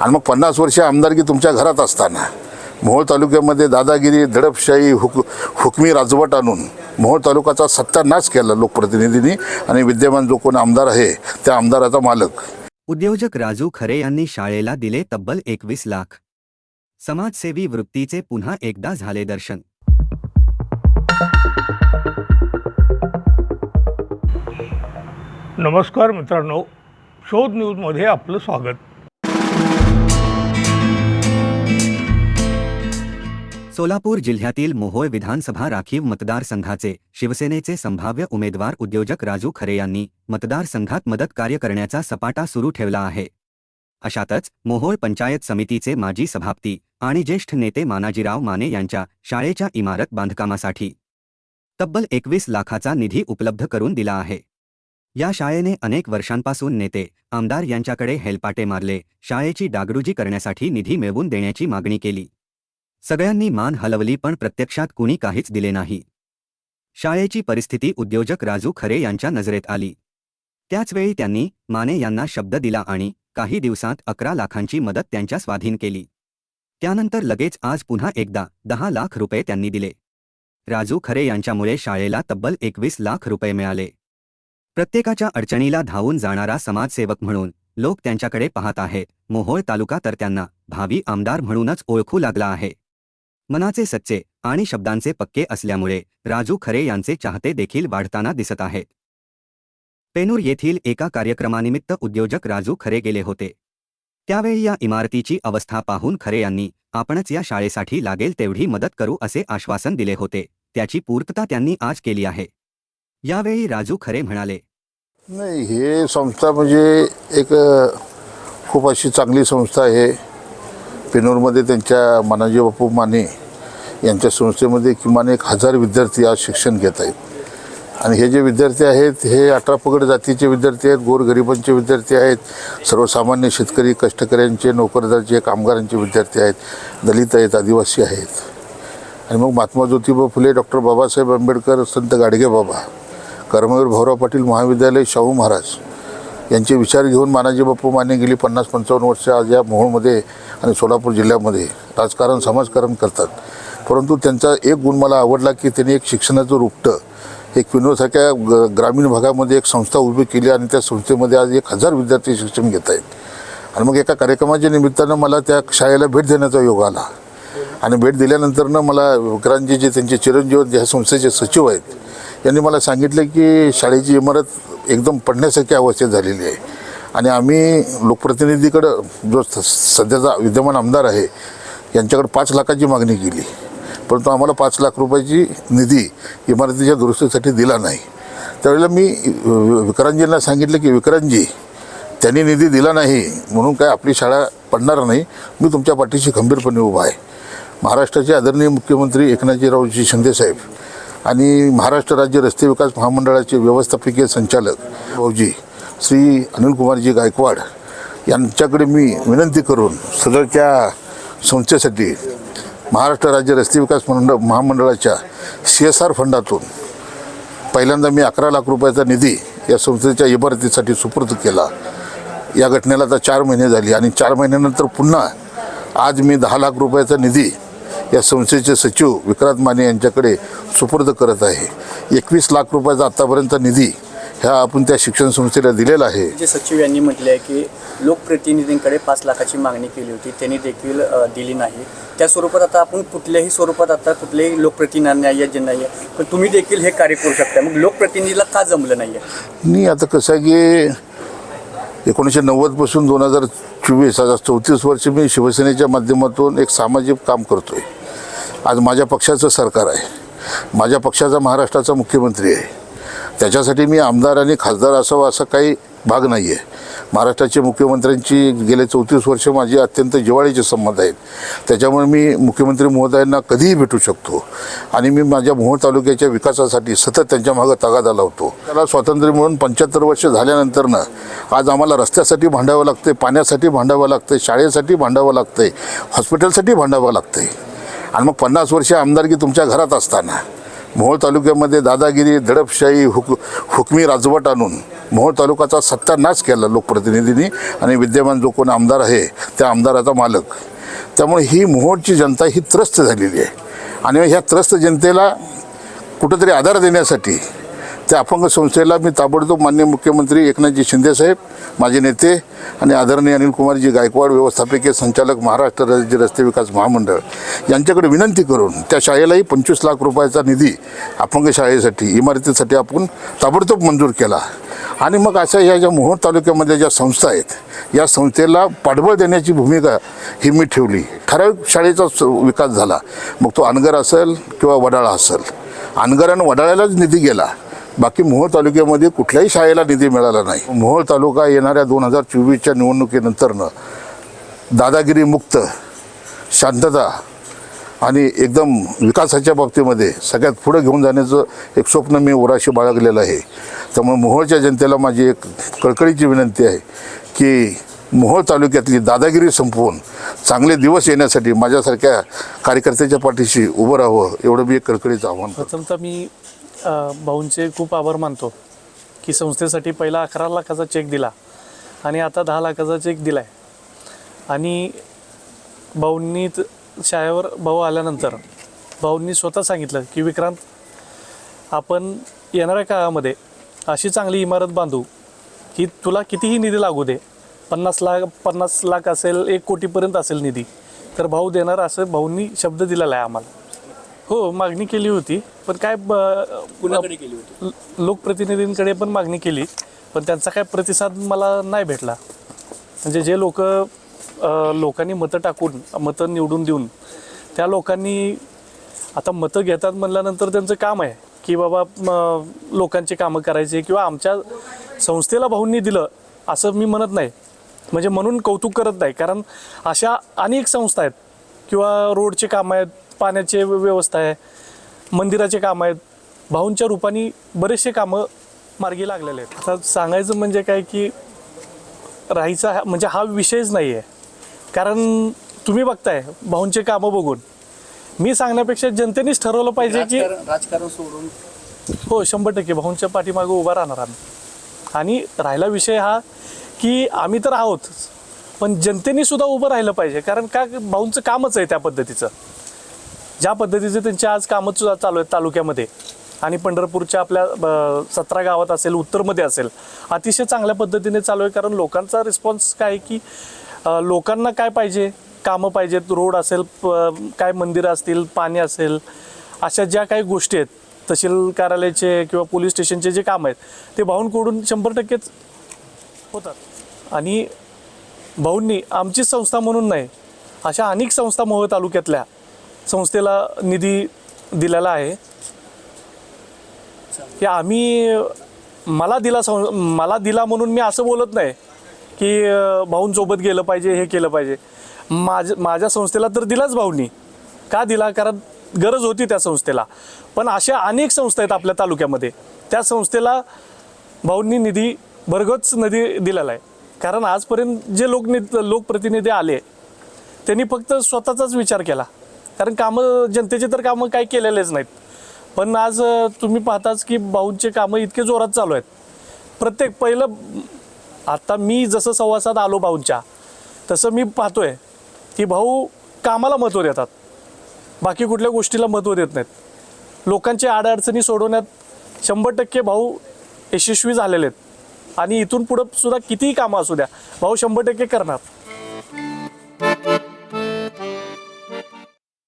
आणि मग पन्नास वर्ष आमदारकी तुमच्या घरात असताना मोहोळ तालुक्यामध्ये दादागिरी दडपशाही हुक हुकमी राजवट आणून मोहोळ तालुक्याचा सत्यानाश केला लोकप्रतिनिधींनी आणि विद्यमान जो कोण आमदार आहे त्या आमदाराचा मालक. उद्योजक राजू खरे यांनी शाळेला दिले तब्बल एकवीस लाख. समाजसेवी वृत्तीचे पुन्हा एकदा झाले दर्शन. नमस्कार मित्रांनो शोध न्यूजमध्ये आपलं स्वागत. सोलापूर जिल्ह्यातील मोहोळ विधानसभा राखीव मतदारसंघाचे शिवसेनेचे संभाव्य उमेदवार उद्योजक राजू खरे यांनी मतदारसंघात मदत कार्य करण्याचा सपाटा सुरू ठेवला आहे. अशातच मोहोळ पंचायत समितीचे माजी सभापती आणि ज्येष्ठ नेते मानाजीराव माने यांच्या शाळेच्या इमारत बांधकामासाठी तब्बल एकवीस लाखाचा निधी उपलब्ध करून दिला आहे. या शाळेने अनेक वर्षांपासून नेते आमदार यांच्याकडे हेलपाटे मारले शाळेची डागडुजी करण्यासाठी निधी मिळवून देण्याची मागणी केली. सगळ्यांनी मान हलवली पण प्रत्यक्षात कुणी काहीच दिले नाही. शाळेची परिस्थिती उद्योजक राजू खरे यांच्या नजरेत आली. त्याचवेळी त्यांनी माने यांना शब्द दिला आणि काही दिवसांत अकरा लाखांची मदत त्यांच्या स्वाधीन केली. त्यानंतर लगेच आज पुन्हा एकदा दहा लाख रुपये त्यांनी दिले. राजू खरे यांच्यामुळे शाळेला तब्बल एकवीस लाख रुपये मिळाले. प्रत्येकाच्या अडचणीला धावून जाणारा समाजसेवक म्हणून लोक त्यांच्याकडे पाहत आहेत. मोहोळ तालुका तर त्यांना भावी आमदार म्हणूनच ओळखू लागला आहे. मनाचे सच्चे आणि शब्दांचे पक्के असल्यामुळे राजू खरे यांचे चाहते देखील वाढताना दिसत आहेत. पेनूर येथील एका कार्यक्रमानिमित्त उद्योजक राजू खरे गेले होते. त्यावेळी या इमारतीची अवस्था पाहून खरे यांनी आपणच या शाळेसाठी लागेल तेवढी मदत करू असे आश्वासन दिले होते. त्याची पूर्तता त्यांनी आज केली आहे. यावेळी राजू खरे म्हणाले नाही हे संस्था म्हणजे एक खूप अशी चांगली संस्था आहे. पेनूरमध्ये त्यांच्या मानाजी बापू माने यांच्या संस्थेमध्ये किमान एक हजार विद्यार्थी आज शिक्षण घेत आहेत. आणि हे जे विद्यार्थी आहेत हे अठरा पगड जातीचे विद्यार्थी आहेत गोरगरिबांचे विद्यार्थी आहेत सर्वसामान्य शेतकरी कष्टकऱ्यांचे नोकरदारचे कामगारांचे विद्यार्थी आहेत दलित आहेत आदिवासी आहेत. आणि मग महात्मा ज्योतिबा फुले डॉक्टर बाबासाहेब आंबेडकर संत गाडगे बाबा कर्मवीर भाऊराव पाटील महाविद्यालय शाहू महाराज. यांचे विचार घेऊन मानाजी बापू माने गेली पन्नास पंचावन्न वर्ष आज या मोहोळमध्ये आणि सोलापूर जिल्ह्यामध्ये. राजकारण समाजकारण करतात. परंतु त्यांचा एक गुण मला आवडला की त्यांनी एक शिक्षणाचं रुपटं एक विनोदसारख्या ग ग्रामीण भागामध्ये एक संस्था उभी केली आणि त्या संस्थेमध्ये आज एक हजार विद्यार्थी शिक्षण घेत आहेत. आणि मग एका कार्यक्रमाच्या निमित्तानं मला त्या शाळेला भेट देण्याचा योग आला. आणि भेट दिल्यानंतरनं मला विक्रांतजी जे त्यांचे चिरंजीव ह्या संस्थेचे सचिव आहेत यांनी मला सांगितलं की शाळेची इमारत एकदम पडण्यासारखी अवस्थेत झालेली आहे. आणि आम्ही लोकप्रतिनिधीकडं जो स- सध्याचा विद्यमान आमदार आहे यांच्याकडे पाच लाखाची मागणी केली. परंतु आम्हाला पाच लाख रुपयाची निधी इमारतीच्या दुरुस्तीसाठी दिला नाही. त्यावेळेला मी विक्रांजींना विक्रांतजींना सांगितलं की विक्रांतजी त्यांनी निधी दिला नाही म्हणून काय आपली शाळा पडणार नाही. मी तुमच्या पाठीशी खंबीरपणे उभा आहे. महाराष्ट्राचे आदरणीय मुख्यमंत्री एकनाथजीरावजी शिंदेसाहेब आणि महाराष्ट्र राज्य रस्ते विकास महामंडळाचे व्यवस्थापकीय संचालक भाऊजी श्री अनिलकुमारजी गायकवाड यांच्याकडे मी विनंती करून सदरच्या संस्थेसाठी महाराष्ट्र राज्य रस्ते विकास मंडळ महामंडळाच्या सी एस आर फंडातून पहिल्यांदा मी अकरा लाख रुपयाचा निधी या संस्थेच्या इमारतीसाठी सुपूर्द केला. या घटनेला आता चार महिने झाली आणि चार महिन्यानंतर पुन्हा आज मी दहा लाख रुपयाचा निधी या संस्थेचे सचिव विक्रांत माने यांच्याकडे सुपूर्द करत आहे. एकवीस लाख रुपयाचा आत्तापर्यंत निधी ह्या आपण त्या शिक्षण संस्थेला दिलेला आहे. जे सचिव यांनी म्हटले आहे की लोकप्रतिनिधींकडे पाच लाखाची मागणी केली होती त्यांनी देखील दिली नाही. त्या स्वरूपात आता आपण कुठल्याही स्वरूपात आता कुठलेही लोकप्रतिनिधी नाही जे नाही आहे पण तुम्ही देखील हे कार्य करू शकता. मग लोकप्रतिनिधीला का जमलं नाही आहे मी आता कसं आहे की एकोणीसशे नव्वदपासून दोन हजार चोवीस आज चौतीस वर्ष मी शिवसेनेच्या माध्यमातून एक सामाजिक काम करतो आहे आज माझ्या पक्षाचं सरकार आहे. माझ्या पक्षाचा महाराष्ट्राचा मुख्यमंत्री आहे. त्याच्यासाठी मी आमदार आणि खासदार असावं असा काही भाग नाही आहे महाराष्ट्राचे मुख्यमंत्र्यांची गेले चौतीस वर्ष माझे अत्यंत जिव्हाळीचे संबंध आहेत. त्याच्यामुळे मी मुख्यमंत्री महोदयांना कधीही भेटू शकतो. आणि मी माझ्या मोहोळ तालुक्याच्या विकासासाठी सतत त्यांच्या मागं तगादा लावतो. त्याला स्वातंत्र्य मिळून पंच्याहत्तर वर्ष झाल्यानंतरनं आज आम्हाला रस्त्यासाठी भांडावं लागतं पाण्यासाठी भांडावं लागतं शाळेसाठी भांडावं लागतं हॉस्पिटलसाठी भांडावं लागतं आणि मग पन्नास वर्ष आमदारकी तुमच्या घरात असताना मोहोळ तालुक्यामध्ये दादागिरी दडपशाही हुक हुकमी राजवट आणून मोहोळ तालुक्याचा सत्यानाश केला लोकप्रतिनिधींनी आणि विद्यमान जो कोण आमदार आहे त्या आमदाराचा मालक. त्यामुळे ही मोहोळची जनता ही त्रस्त झालेली आहे. आणि ह्या त्रस्त जनतेला कुठंतरी आधार देण्यासाठी त्या अपंग संस्थेला मी ताबडतोब मान्य मुख्यमंत्री एकनाथजी शिंदेसाहेब माझे नेते आणि आदरणीय अनिल कुमारजी गायकवाड व्यवस्थापकीय संचालक महाराष्ट्र राज्य रस्ते विकास महामंडळ यांच्याकडे विनंती करून त्या शाळेलाही पंचवीस लाख रुपयाचा निधी अपंग शाळेसाठी इमारतीसाठी आपण ताबडतोब मंजूर केला. आणि मग अशा ह्या ज्या मोहोळ तालुक्यामध्ये ज्या संस्था आहेत या संस्थेला पाठबळ देण्याची भूमिका ही मी ठेवली. ठराविक शाळेचा स- विकास झाला. मग तो अनगर असेल किंवा वडाळा असेल. अनगर आणि वडाळ्यालाच निधी गेला. बाकी मोहोळ तालुक्यामध्ये कुठल्याही शाळेला निधी मिळाला नाही. मोहोळ तालुका येणाऱ्या दोन हजार चोवीसच्या निवडणुकीनंतरनं दादागिरी मुक्त शांतता आणि एकदम विकासाच्या बाबतीमध्ये सगळ्यात पुढे घेऊन जाण्याचं एक स्वप्न मी उराशी बाळगलेलं आहे. त्यामुळे मोहोळच्या जनतेला माझी एक कळकळीची विनंती आहे की मोहोळ तालुक्यातली दादागिरी संपवून चांगले दिवस येण्यासाठी माझ्यासारख्या कार्यकर्त्याच्या पाठीशी उभं राहावं एवढं मी एक कळकळीचं आव्हान प्रथमतः मी भाऊंचे खूप आभार मानतो की संस्थेसाठी पहिला अकरा लाखाचा चेक दिला आणि आता दहा लाखाचा चेक दिला आहे आणि भाऊंनी शाळेवर भाऊ आल्यानंतर भाऊंनी स्वतः सांगितलं की विक्रांत आपण येणाऱ्या काळामध्ये अशी चांगली इमारत बांधू की तुला कितीही निधी लागू दे पन्नास लाख पन्नास लाख असेल एक कोटीपर्यंत असेल निधी तर भाऊ देणार असं भाऊंनी शब्द दिलेला आहे आम्हाला. हो मागणी केली होती. पण काय ब- कुणाकडे केली होती? ल- लोकप्रतिनिधींकडे पण मागणी केली. पण त्यांचा काय प्रतिसाद मला नाही भेटला. म्हणजे जे लोक लोकांनी मतं टाकून मतं निवडून देऊन त्या लोकांनी आता मतं घेतात म्हणल्यानंतर त्यांचं काम आहे की बाबा म, लोकांची कामं करायची किंवा आमच्या संस्थेला भाऊंनी दिलं असं मी म्हणत नाही. म्हणजे म्हणून कौतुक करत नाही. कारण अशा अनेक संस्था आहेत किंवा रोडचे कामं आहेत पाण्याचे व्य- व्यवस्था आहे मंदिराचे कामं आहेत भाऊंच्या रूपाने बरेचसे कामं मार्गी लागलेले आहेत. आता सांगायचं म्हणजे काय की राहायचा हा- म्हणजे हा विषयच नाही आहे. कारण तुम्ही बघताय भाऊंचे कामं बघून. मी सांगण्यापेक्षा जनतेनेच ठरवलं पाहिजे की राजकारण राजकारण सोडून हो शंभर टक्के भाऊंच्या पाठीमागे उभा राहणार आम्ही. आणि राहिला विषय हा की आम्ही तर आहोत पण जनतेने सुद्धा उभं राहिलं पाहिजे. कारण का भाऊंचं कामच आहे त्या पद्धतीचं. ज्या पद्धतीचे त्यांचे आज कामं सुद्धा चालू आहेत तालुक्यामध्ये आणि पंढरपूरच्या आपल्या सतरा गावात असेल उत्तरमध्ये असेल अतिशय चांगल्या पद्धतीने चालू आहे. कारण लोकांचा रिस्पॉन्स काय आहे की लोकांना काय पाहिजे? कामं पाहिजेत रोड असेल प- काय मंदिरं असतील पाणी असेल अशा ज्या काही गोष्टी आहेत तहसील कार्यालयाचे किंवा पोलीस स्टेशनचे जे काम आहेत ते भाऊंकडून शंभर टक्केच होतात. आणि भाऊंनी आमची संस्था म्हणून नाही अशा अनेक संस्था मोहोळ तालुक्यातल्या संस्थेला निधी दिलेला आहे. की आम्ही मला दिला सं मला दिला म्हणून मी असं बोलत नाही की भाऊंसोबत गेलं पाहिजे हे केलं पाहिजे. माझ माझ्या संस्थेला तर दिलाच भाऊंनी. का दिला? कारण गरज होती त्या संस्थेला. पण अशा अनेक संस्था आहेत आपल्या तालुक्यामध्ये. त्या संस्थेला भाऊंनी निधी भरगच निधी दिलेला आहे. कारण आजपर्यंत जे लोकनि लोकप्रतिनिधी आले त्यांनी फक्त स्वतःचाच विचार केला. कारण कामं जनतेचे तर कामं काही केलेलेच नाहीत. पण आज तुम्ही पाहताच की भाऊंचे कामं इतके जोरात चालू आहेत. प्रत्येक पहिलं आता मी जसं संवासात आलो भाऊंच्या तसं मी पाहतोय की भाऊ कामाला महत्त्व देतात. बाकी कुठल्या गोष्टीला महत्त्व देत नाहीत. लोकांची आडअडचणी सोडवण्यात शंभर टक्के भाऊ यशस्वी झालेले आहेत. आणि इथून पुढं सुद्धा कितीही कामं असू द्या भाऊ शंभर टक्के करणार.